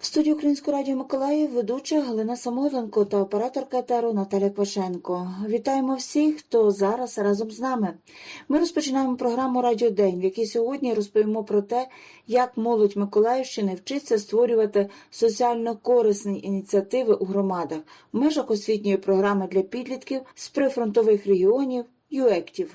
В студії Українського радіо Миколаїв ведуча Галина Самойленко та операторка етеру Наталя Квашенко. Вітаємо всіх, хто зараз разом з нами. Ми розпочинаємо програму Радіо День, в якій сьогодні розповімо про те, як молодь Миколаївщини вчиться створювати соціально корисні ініціативи у громадах в межах освітньої програми для підлітків з прифронтових регіонів ЮЕКТів.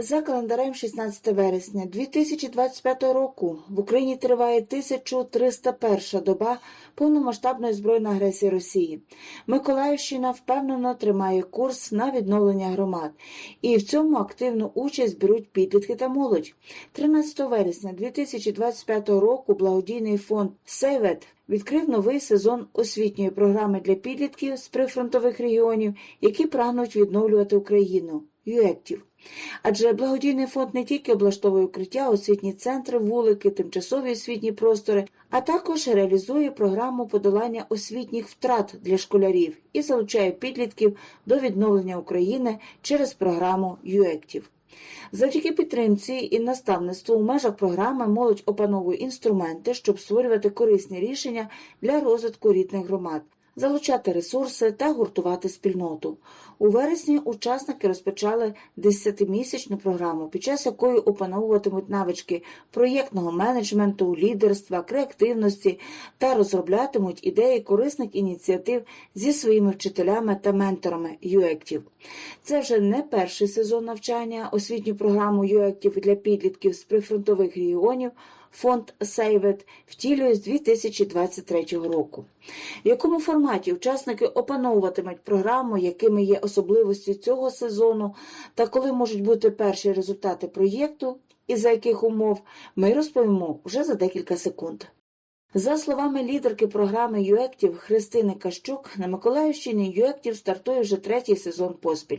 За календарем 16 вересня 2025 року в Україні триває 1301 доба повномасштабної збройної агресії Росії. Миколаївщина впевнено тримає курс на відновлення громад, і в цьому активну участь беруть підлітки та молодь. 13 вересня 2025 року благодійний фонд Сейвет відкрив новий сезон освітньої програми для підлітків з прифронтових регіонів, які прагнуть відновлювати Україну. ЮЕКТів. Адже благодійний фонд не тільки облаштовує укриття, освітні центри, вулики, тимчасові освітні простори, а також реалізує програму подолання освітніх втрат для школярів і залучає підлітків до відновлення України через програму ЮЕКТів. Завдяки підтримці і наставництву у межах програми молодь опановує інструменти, щоб створювати корисні рішення для розвитку рідних громад, залучати ресурси та гуртувати спільноту. У вересні учасники розпочали 10-місячну програму, під час якої опановуватимуть навички проєктного менеджменту, лідерства, креативності та розроблятимуть ідеї корисних ініціатив зі своїми вчителями та менторами ЮЕКТів. Це вже не перший сезон навчання. Освітню програму ЮЕКТів для підлітків з прифронтових регіонів фонд Сейвет втілює з 2023 року. В якому форматі учасники опановуватимуть програму, якими є особливості цього сезону, та коли можуть бути перші результати проєкту і за яких умов, ми розповімо вже за декілька секунд. За словами лідерки програми ЮЕКТів Христини Кащук, на Миколаївщині ЮЕКТів стартує вже третій сезон поспіль.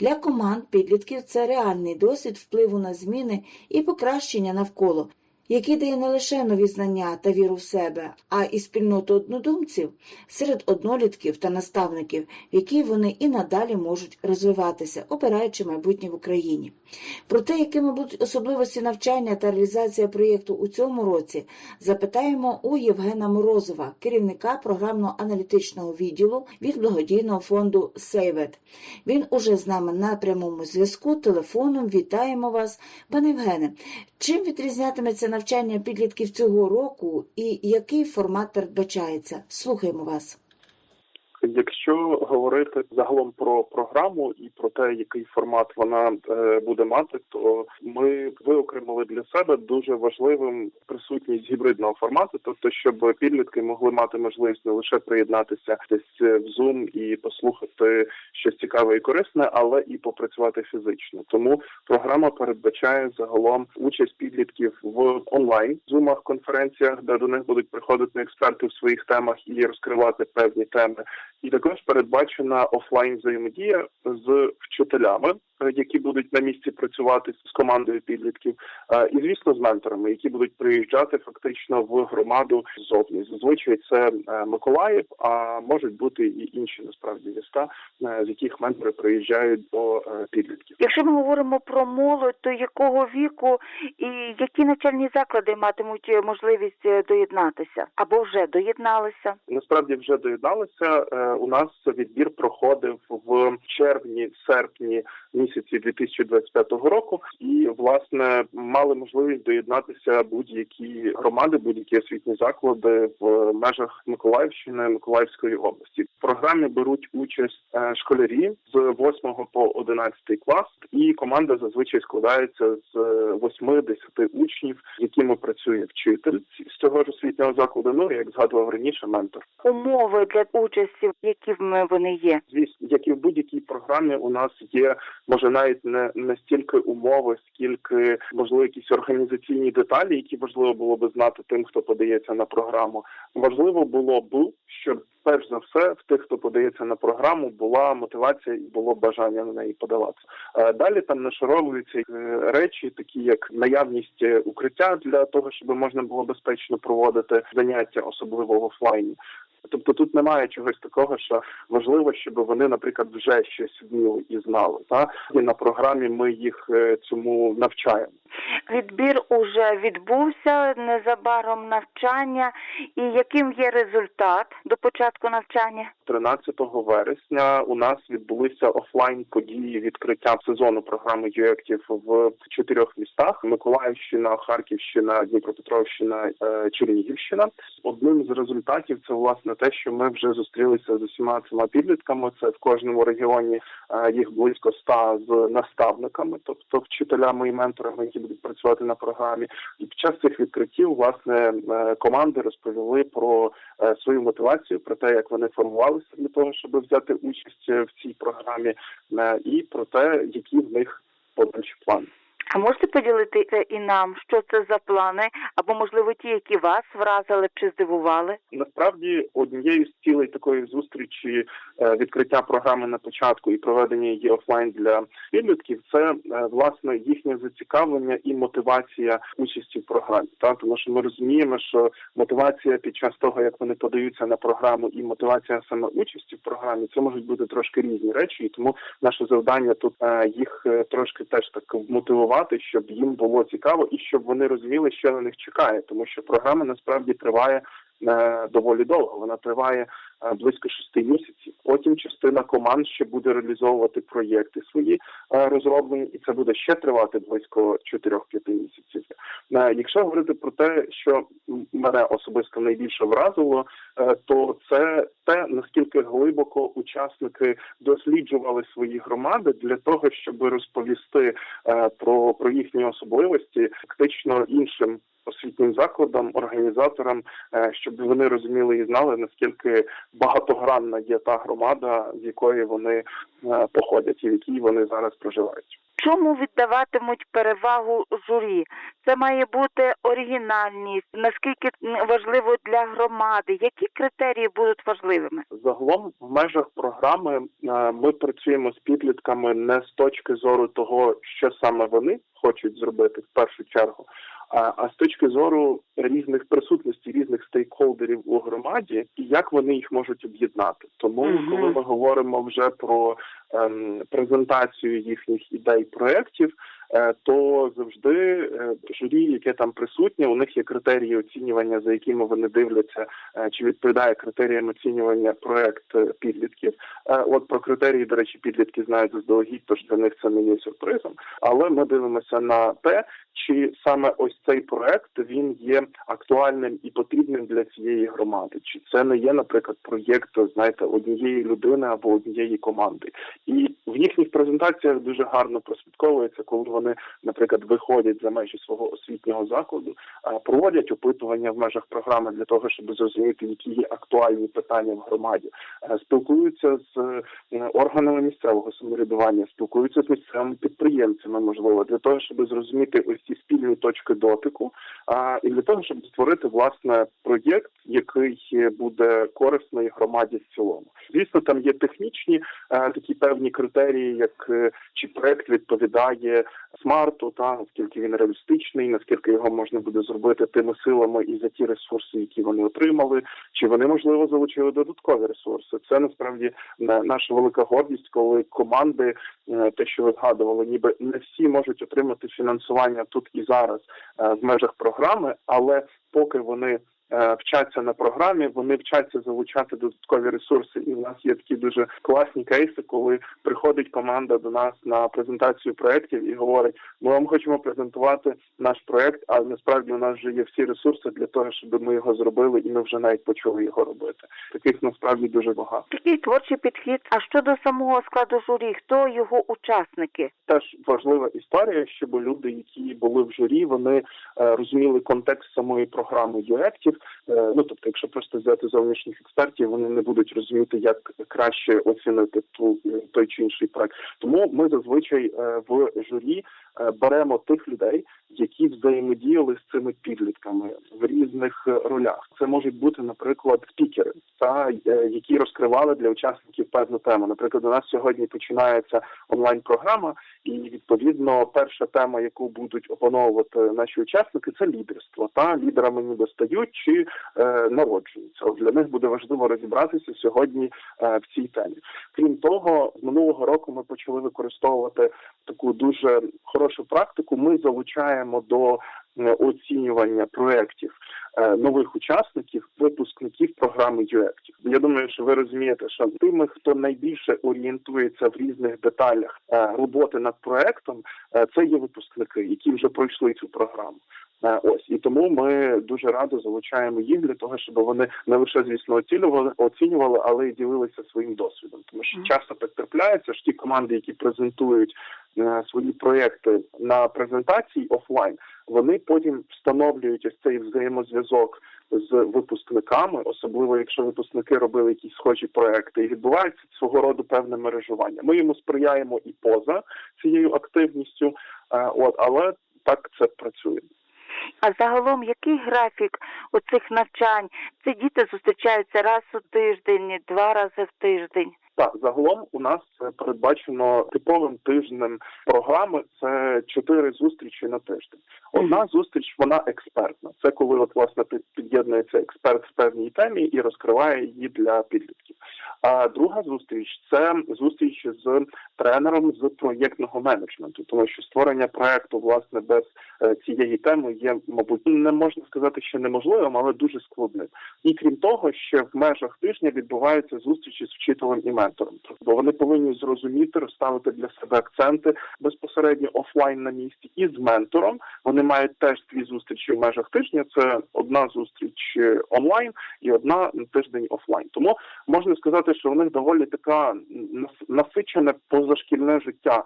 Для команд підлітків це реальний досвід впливу на зміни і покращення навколо, який дає не лише нові знання та віру в себе, а і спільноту однодумців серед однолітків та наставників, в якій вони і надалі можуть розвиватися, обираючи майбутнє в Україні. Про те, якими будуть особливості навчання та реалізація проєкту у цьому році, запитаємо у Євгена Морозова, керівника програмно-аналітичного відділу від благодійного фонду Сейвет. Він уже з нами на прямому зв'язку, телефоном. Вітаємо вас, пане Євгене. Чим відрізнятиметься навчання підлітків цього року і який формат передбачається? Слухаємо вас. Якщо говорити загалом про програму і про те, який формат вона е, буде мати, то ми виокремили для себе дуже важливим присутність гібридного формату, тобто, щоб підлітки могли мати можливість не лише приєднатися десь в Zoom і послухати щось цікаве і корисне, але і попрацювати фізично. Тому програма передбачає загалом участь підлітків в онлайн зумах конференціях, де до них будуть приходити експерти в своїх темах і розкривати певні теми. І також передбачена офлайн взаємодія з вчителями, е, які будуть на місці працювати з командою підлітків, е, і звісно з менторами, які будуть приїжджати фактично в громаду ззовні. Зазвичай це е, Миколаїв, а можуть бути і інші насправді міста, з яких ментори приїжджають до підлітків. Якщо ми говоримо про молодь, то якого віку і які навчальні заклади матимуть можливість е, доєднатися або вже доєдналися? Насправді вже доєдналися. У нас відбір проходив в червні-серпні місяці 2025 року, і власне мали можливість доєднатися будь-які громади, будь-які освітні заклади в межах Миколаївщини, Миколаївської області. В програмі беруть участь е, школярі з 8 по 11 клас, і команда зазвичай складається з 8-10 учнів, з якими працює вчитель з цього ж освітнього закладу. Ну як згадував раніше, ментор. Умови для участі, якими вони є. Звісно, як і в будь-якій програмі, у нас є може навіть не не стільки умови, скільки можливо якісь організаційні деталі, які важливо було би знати тим, хто подається на програму. Важливо було б, щоб перш за все, в тих, хто подається на програму, була мотивація і було бажання на неї подаватися. Е, Далі там нашаровуються е, речі, такі як наявність е, укриття для того, щоб можна було безпечно проводити заняття, особливо в офлайні. Тобто тут немає чогось такого, що важливо, щоб вони, наприклад, вже щось вміли і знали. Та і на програмі ми їх е, цьому навчаємо. Відбір уже відбувся незабаром навчання. І яким є результат до початку навчання? 13 вересня у нас відбулися офлайн події відкриття сезону програми ЮЕКТів в чотирьох містах: Миколаївщина, Харківщина, Дніпропетровщина, е, Чернігівщина. Одним з результатів це власне те, що ми вже зустрілися з усіма цими підлітками. Це в кожному регіоні е, їх близько ста з наставниками, тобто вчителями і менторами, які будуть працювати на програмі. І під час цих відкриттів власне е, команди розповіли про е, свою мотивацію, про те, як вони формувалися для того, щоб взяти участь в цій програмі, е, і про те, які в них подальші плани. А можете поділитися і нам, що це за плани, або можливо ті, які вас вразили чи здивували? Насправді однією з цілей такої зустрічі е, відкриття програми на початку і проведення її офлайн для підлітків це е, власне їхнє зацікавлення і мотивація участі в програмі. Та тому, що ми розуміємо, що мотивація під час того, як вони подаються на програму, і мотивація саме участі в програмі, це можуть бути трошки різні речі, і тому наше завдання тут е, їх трошки теж так мотивувати, щоб їм було цікаво і щоб вони розуміли, що на них чекає, тому що програма насправді триває е, доволі довго. Вона триває близько шести місяців. Потім частина команд ще буде реалізовувати проєкти свої е, розроблені, і це буде ще тривати близько 4-5 місяців. Е, Якщо говорити про те, що мене особисто найбільше вразило, е, то це те наскільки глибоко учасники досліджували свої громади для того, щоб розповісти е, про, про їхні особливості фактично іншим освітнім закладам, організаторам, е, щоб вони розуміли і знали наскільки багатогранна є та громада, з якої вони е, походять, і в якій вони зараз проживають. Чому віддаватимуть перевагу журі? Це має бути оригінальність. Наскільки важливо для громади? Які критерії будуть важливими? Загалом в межах програми е, ми працюємо з підлітками не з точки зору того, що саме вони хочуть зробити в першу чергу, а, а з точки зору різних присутності різних стейкхолдерів у громаді і як вони їх можуть об'єднати. Тому, Мгм. коли ми говоримо вже про ем, презентацію їхніх ідей проєктів, то завжди е, журі, яке там присутнє, у них є критерії оцінювання, за якими вони дивляться, е, чи відповідає критеріям оцінювання проект е, підлітків. Е, От про критерії, до речі, підлітки знають заздалегідь, тож для них це не є сюрпризом. Але ми дивимося на те, чи саме ось цей проект він є актуальним і потрібним для цієї громади, чи це не є, наприклад, проєкт, знаєте, однієї людини або однієї команди. І в їхніх презентаціях дуже гарно прослідковується, коли вони, наприклад, виходять за межі свого освітнього закладу, проводять опитування в межах програми для того, щоб зрозуміти, які є актуальні питання в громаді, спілкуються з е, органами місцевого самоврядування, спілкуються з місцевими підприємцями, можливо, для того, щоб зрозуміти ось ці спільні точки дотику, і для того, щоб створити власне проєкт, який буде корисний громаді в цілому. Звісно, там є технічні е, такі певні критерії, як е, чи проект відповідає смарту, та наскільки він реалістичний, наскільки його можна буде зробити тими силами і за ті ресурси, які вони отримали, чи вони можливо залучили додаткові ресурси. Це насправді наша велика гордість, коли команди, е, те, що ви згадували, ніби не всі можуть отримати фінансування тут і зараз е, в межах програми, але поки вони вчаться на програмі, вони вчаться залучати додаткові ресурси. І в нас є такі дуже класні кейси, коли приходить команда до нас на презентацію проєктів і говорить: ми вам хочемо презентувати наш проєкт, а насправді у нас вже є всі ресурси для того, щоб ми його зробили, і ми вже навіть почали його робити. Таких насправді дуже багато. Такий творчий підхід. А щодо самого складу журі, хто його учасники? теж важлива історія, щоб люди, які були в журі, вони е, розуміли контекст самої програми ЮЕКТів, Е, Ну тобто, якщо просто взяти зовнішніх експертів, вони не будуть розуміти, як краще оцінити ту той чи інший проект. Тому ми зазвичай е, в журі е, беремо тих людей, які взаємодіяли з цими підлітками в різних е, ролях. Це можуть бути, наприклад, спікери, та е, які розкривали для учасників певну тему. Наприклад, у нас сьогодні починається онлайн-програма, і відповідно перша тема, яку будуть опановувати наші учасники, це лідерство. Та лідерами ніби стають чи е, народжуються. От для них буде важливо розібратися сьогодні е, в цій темі. Крім того, минулого року ми почали використовувати таку дуже хорошу практику. Ми залучаємо до е, оцінювання проєктів е, нових учасників, випускників програми ЮЕКТів. Я думаю, що ви розумієте, що тими, хто найбільше орієнтується в різних деталях е, роботи над проектом, це є випускники, які вже пройшли цю програму. Е, Ось і тому ми дуже радо залучаємо їх для того, щоб вони не лише звісно оцінювали, оцінювали, але й ділилися своїм досвідом. Тому що часто так трапляється, що ті команди, які презентують е, свої проекти на презентації офлайн, вони потім встановлюють ось цей взаємозв'язок з випускниками, особливо якщо випускники робили якісь схожі проекти, і відбувається свого роду певне мережування. Ми йому сприяємо і поза цією активністю, е, от але так це працює. А загалом, який графік оцих навчань? Це діти зустрічаються раз у тиждень, два рази в тиждень. Так, загалом у нас передбачено типовим тижнем програми це чотири зустрічі на тиждень. Одна зустріч вона експертна. Це коли от власне під- під'єднується експерт в певній темі і розкриває її для підлітків. А друга зустріч це зустріч з тренером з проєктного менеджменту, тому що створення проекту власне без е, цієї теми є, мабуть, не можна сказати, що неможливим, але дуже складним. І крім того, ще в межах тижня відбуваються зустрічі з вчителем і ментором. Тобто вони повинні зрозуміти, розставити для себе акценти безпосередньо офлайн на місці, і з ментором вони мають теж дві зустрічі в межах тижня. Це одна зустріч е, онлайн і одна на тиждень офлайн. Тому можна сказати, що у них доволі така нас- насичене позашкільне життя.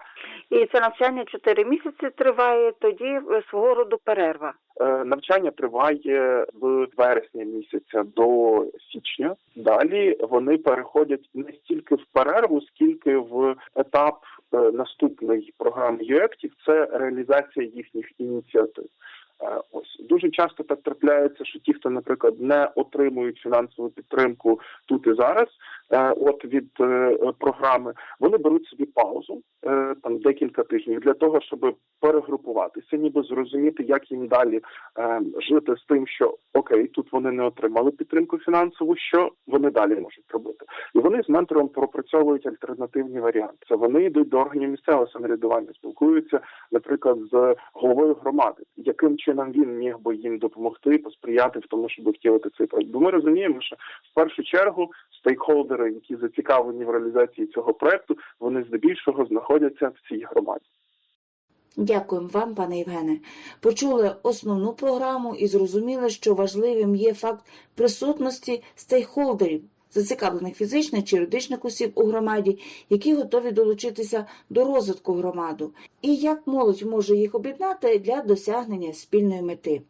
І це навчання чотири місяці триває, тоді свого роду перерва. Е, Навчання триває з вересня місяця до січня. Далі вони переходять не стільки в перерву, скільки в етап наступної наступний програми ЮЕКТів. Це реалізація їхніх ініціатив. Е, Ось дуже часто так трапляється, що ті, хто, наприклад, не отримують фінансову підтримку тут і зараз, е, от від е, програми, вони беруть собі паузу там декілька тижнів для того, щоб перегрупуватися, ніби зрозуміти, як їм далі жити з тим, що окей, тут вони не отримали підтримку фінансову, що вони далі можуть робити, і вони з ментором пропрацьовують альтернативні варіанти. Це вони йдуть до органів місцевого самоврядування, спілкуються, наприклад, з головою громади, яким чином він міг би їм допомогти, посприяти в тому, щоб втілити цей проект. Бо ми розуміємо, що в першу чергу стейкхолдери, які зацікавлені в реалізації цього проекту, вони здебільшого знаходяться в цій громаді. Дякуємо вам, пане Євгене. Почули основну програму і зрозуміли, що важливим є факт присутності стейкхолдерів, зацікавлених фізичних чи юридичних осіб у громаді, які готові долучитися до розвитку громаду, і як молодь може їх об'єднати для досягнення спільної мети.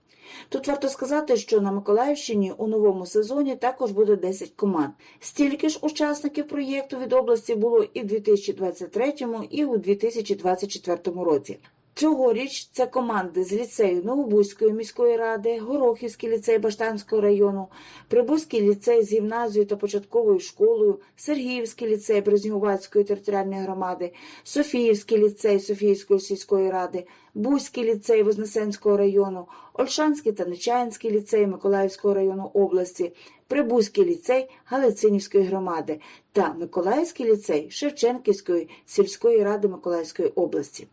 Тут варто сказати, що на Миколаївщині у новому сезоні також буде 10 команд. Стільки ж учасників проєкту від області було і в 2023, і у 2024 році. Цьогоріч це команди з ліцею Новобузької міської ради, Горохівський ліцей Баштанського району, Прибузький ліцей з гімназією та початковою школою, Сергіївський ліцей Березнігувацької територіальної громади, Софіївський ліцей Софіївської сільської ради, Бузький ліцей Вознесенського району, Ольшанський та Нечаїнський ліцей Миколаївського району області, Прибузький ліцей Галицинівської громади та Миколаївський ліцей Шевченківської сільської ради Миколаївської області.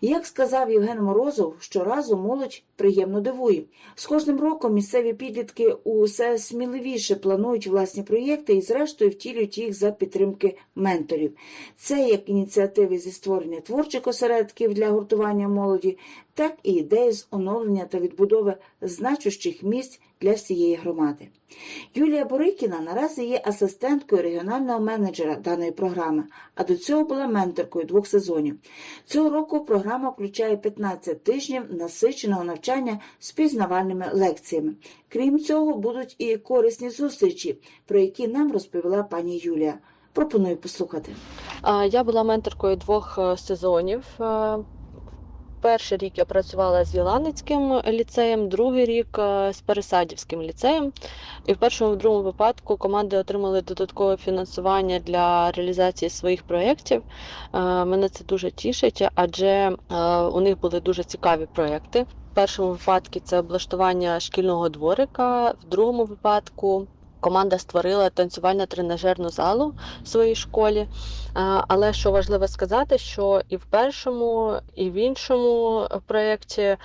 Як сказав Євген Морозов, щоразу молодь приємно дивує. З кожним роком місцеві підлітки усе сміливіше планують власні проєкти і, зрештою, втілюють їх за підтримки менторів. Це як ініціативи зі створення творчих осередків для гуртування молоді, так і ідеї з оновлення та відбудови значущих місць для всієї громади. Юлія Борикіна наразі є асистенткою регіонального менеджера даної програми, а до цього була менторкою двох сезонів. Цього року програма включає 15 тижнів насиченого навчання з пізнавальними лекціями. Крім цього, будуть і корисні зустрічі, про які нам розповіла пані Юлія. Пропоную послухати. Я була менторкою двох е, сезонів. Перший рік я працювала з Єланицьким ліцеєм, другий рік е, з Пересадівським ліцеєм. І в першому і в другому випадку команди отримали додаткове фінансування для реалізації своїх проєктів. Е, Мене це дуже тішить, адже е, у них були дуже цікаві проєкти. В першому випадку це облаштування шкільного дворика, в другому випадку команда створила танцювально-тренажерну залу в своїй школі. Але що важливо сказати, що і в першому, і в іншому проєкті е,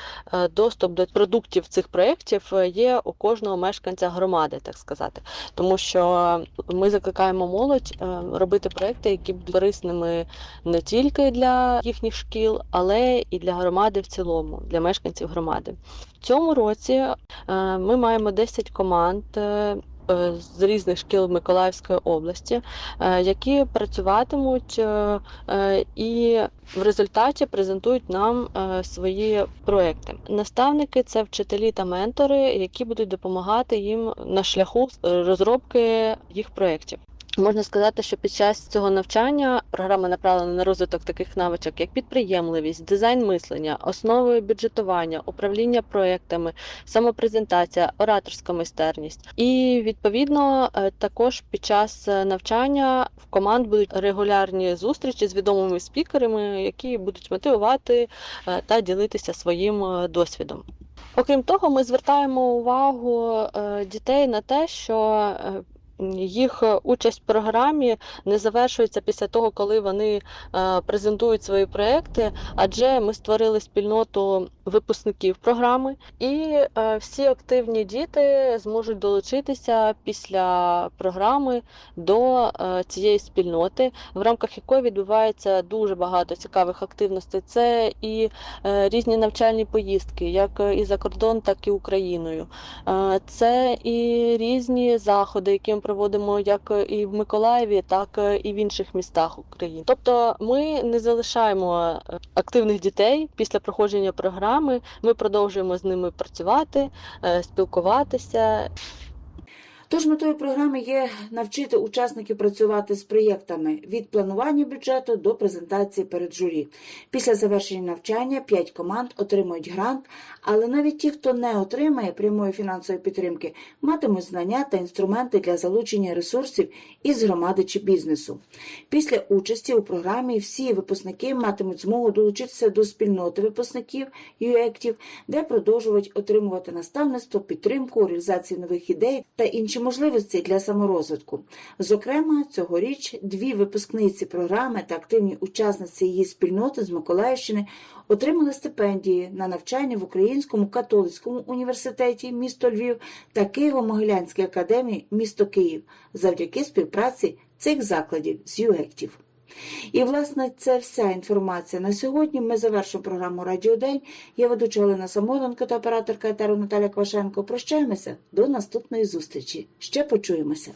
доступ до продуктів цих проєктів є у кожного мешканця громади, так сказати. Тому що ми закликаємо молодь е, робити проєкти, які будуть корисними не тільки для їхніх шкіл, але і для громади в цілому, для мешканців громади. В цьому році е, ми маємо 10 команд. Е, З різних шкіл Миколаївської області, е, які працюватимуть е, і в результаті презентують нам свої проекти. Наставники це вчителі та ментори, які будуть допомагати їм на шляху розробки їх проєктів. Можна сказати, що під час цього навчання програма направлена на розвиток таких навичок, як підприємливість, дизайн мислення, основи бюджетування, управління проектами, самопрезентація, ораторська майстерність. І відповідно е, також під час е, навчання в команд будуть регулярні зустрічі з відомими спікерами, які будуть мотивувати е, та ділитися своїм досвідом. Окрім того, ми звертаємо увагу дітей на те, що їх е, участь в програмі не завершується після того, коли вони е, презентують свої проекти, адже ми створили спільноту випускників програми, і е, всі активні діти зможуть долучитися після програми до цієї спільноти, в рамках якої відбувається дуже багато цікавих активностей. Це і різні навчальні поїздки, як і за кордон, так і Україною. Це і різні заходи, які ми проводимо як і в Миколаєві, так і в інших містах України. Тобто ми не залишаємо е, активних дітей після проходження програми. Ми продовжуємо з ними працювати, е, спілкуватися. Тож метою програми є навчити учасників працювати з проєктами від планування бюджету до презентації перед журі. Після завершення навчання 5 команд отримують грант, але навіть ті, хто не отримає прямої фінансової підтримки, матимуть знання та інструменти для залучення ресурсів із громади чи бізнесу. Після участі у програмі всі випускники матимуть змогу долучитися до спільноти випускників юектів, де продовжують отримувати наставництво, підтримку, реалізацію нових ідей та інші можливості для саморозвитку. Зокрема, цьогоріч дві випускниці програми та активні учасниці її спільноти з Миколаївщини отримали стипендії на навчання в Українському католицькому університеті місто Львів та Києво-Могилянській академії місто Київ завдяки співпраці цих закладів з ЮЕКТів. І, власне, це вся інформація на сьогодні. Ми завершимо програму Радіодень. Я ведуча Олена Самоленко та операторка етеру Наталя Квашенко. Прощаємося до наступної зустрічі. Ще почуємося.